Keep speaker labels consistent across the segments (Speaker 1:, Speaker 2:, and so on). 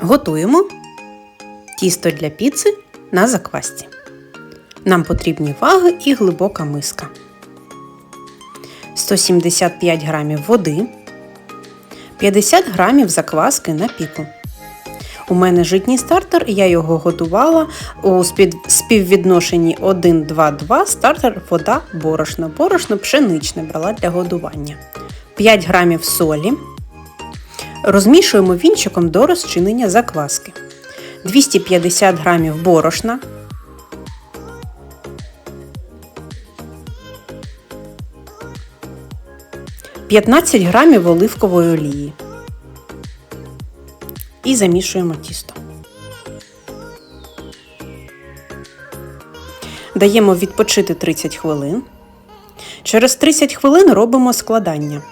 Speaker 1: Готуємо тісто для піци на заквасці. Нам потрібні ваги і глибока миска. 175 грамів води, 50 грамів закваски на піку. У мене житній стартер, я його готувала у співвідношенні 1-2-2 стартер, вода, борошно. Борошно пшеничне брала для годування. 5 грамів солі. Розмішуємо вінчиком до розчинення закваски. 250 грамів борошна. – 15 грамів оливкової олії. І замішуємо тісто. Даємо відпочити 30 хвилин. Через 30 хвилин робимо складання.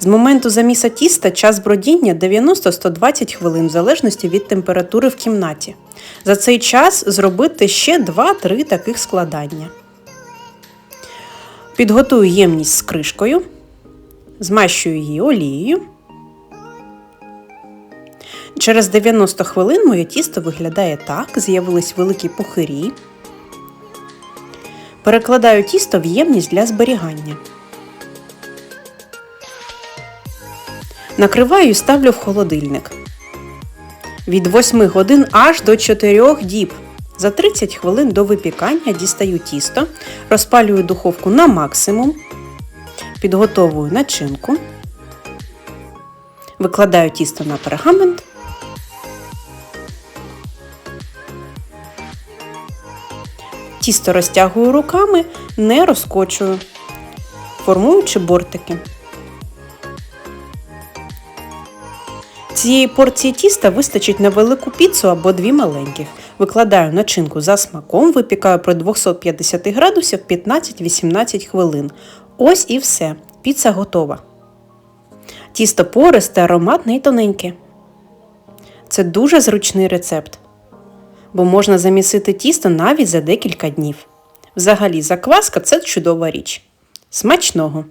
Speaker 1: З моменту заміса тіста час бродіння 90-120 хвилин в залежності від температури в кімнаті. За цей час зробити ще 2-3 таких складання. Підготую ємність з кришкою, змащую її олією. Через 90 хвилин моє тісто виглядає так, з'явились великі пухирі. Перекладаю тісто в ємність для зберігання. Накриваю і ставлю в холодильник. Від 8 годин аж до 4 діб. За 30 хвилин до випікання дістаю тісто, розпалюю духовку на максимум, підготовую начинку, викладаю тісто на пергамент. Тісто розтягую руками, не розкочую, формуючи бортики. Цієї порції тіста вистачить на велику піцу або дві маленьких. Викладаю начинку за смаком, випікаю при 250 градусів 15-18 хвилин. Ось і все. Піца готова. Тісто пористе, ароматне і тоненьке. Це дуже зручний рецепт, бо можна замісити тісто навіть за декілька днів. Взагалі, закваска це чудова річ. Смачного!